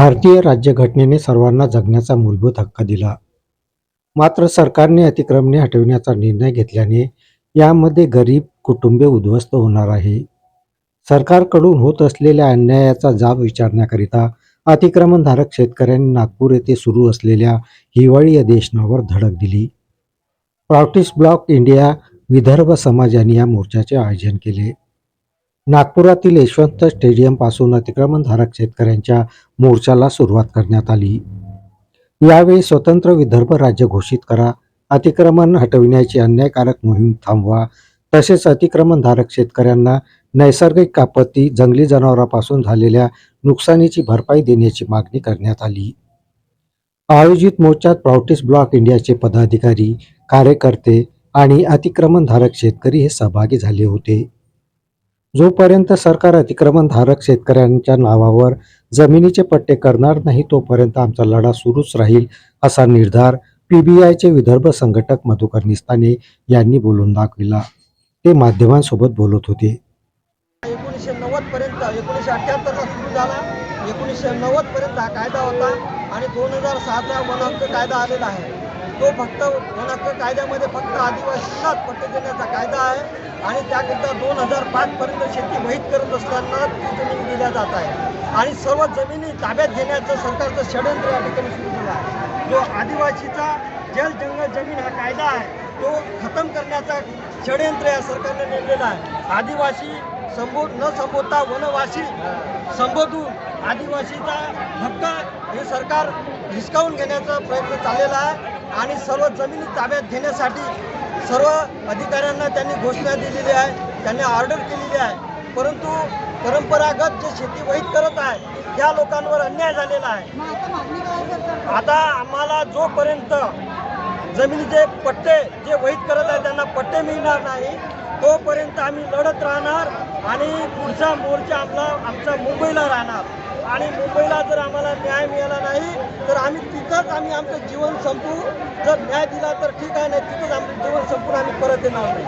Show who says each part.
Speaker 1: भारतीय राज्यघटनेने सर्वांना जगण्याचा मूलभूत हक्क दिला. मात्र सरकारने अतिक्रमणे हटविण्याचा निर्णय घेतल्याने यामध्ये गरीब कुटुंबे उद्ध्वस्त होणार आहे. सरकारकडून होत असलेल्या अन्यायाचा जाब विचारण्याकरिता अतिक्रमणधारक शेतकऱ्यांनी नागपूर येथे सुरू असलेल्या हिवाळी अधिवेशनावर धडक दिली. प्रॉटिस ब्लॉक इंडिया विदर्भ समाजाने या मोर्चाचे आयोजन केले. नागपुरातील यशवंत स्टेडियमपासून अतिक्रमणधारक शेतकऱ्यांच्या मोर्चाला सुरुवात करण्यात आली. यावेळी स्वतंत्र विदर्भ राज्य घोषित करा अतिक्रमण हटविण्याची अन्यायकारक मोहीम थांबवा तसेच अतिक्रमणधारक शेतकऱ्यांना नैसर्गिक आपत्ती जंगली जनावरांपासून झालेल्या नुकसानीची भरपाई देण्याची मागणी करण्यात आली. आयोजित मोर्चात प्राउटिस ब्लॉक इंडियाचे पदाधिकारी कार्यकर्ते आणि अतिक्रमणधारक शेतकरी हे सहभागी झाले होते. जोपर्यंत सरकार अतिक्रमणधारक शेतकऱ्यांच्या नावावर जमिनीचे पट्टे करणार नाही तोपर्यंत आमचा लढा सुरूच राहील असा निर्धार पीबीआयचे विदर्भ संघटक मधुकर निस्ताने यांनी बोलून दाखविला. ते माध्यमांसोबत बोलत होते.
Speaker 2: एकोणीसशे नव्वद पर्यंत एकोणीसशे अठ्ठ्याहत्तरला सुरू झाला. एकोणीसशे नव्वद पर्यंत हा कायदा होता आणि दोन हजार सातला वन हक्क कायदा आलेला आहे. तो फक्त वन कायद्यामध्ये फक्त आदिवासींनाच पट्टे देण्याचा कायदा आहे आणि त्याकरिता दोन हजार पाचपर्यंत शेती वहीत करत असताना ती जमीन दिल्या जात आहे. आणि सर्व जमिनी ताब्यात घेण्याचं सरकारचं षडयंत्र या ठिकाणी सुरू झालं आहे. जो आदिवासीचा जल जंगल जमीन हा कायदा आहे तो खतम करण्याचा षडयंत्र या सरकारने नेमलेला आहे. आदिवासी संबो न संबोधता वनवासी संबोधून आदिवासीचा हक्क हे सरकार हिसकावून घेण्याचा प्रयत्न चाललेला आहे. आणि सर्व जमिनी ताब्यात घेण्यासाठी सर्व अधिकाऱ्यांना त्यांनी घोषणा दिलेली आहे त्यांनी ऑर्डर केलेली आहे. परंतु परंपरागत जे शेती वहीत करत आहे त्या लोकांवर अन्याय झालेला आहे. आता आम्हाला जोपर्यंत जमिनीचे पट्टे जे वहीत करत आहे त्यांना पट्टे मिळणार नाही तोपर्यंत आम्ही लढत राहणार आणि पुढचा मोर्चा आपला आमचा मुंबईला राहणार. आणि मुंबईला जर आम्हाला न्याय मिळाला नाही तर आम्ही तिथंच आम्ही आमचं जीवन संपवू. जर न्याय दिला तर ठीक आहे नाही तिथंच आमचं जीवन संपून आम्ही परत येणार नाही.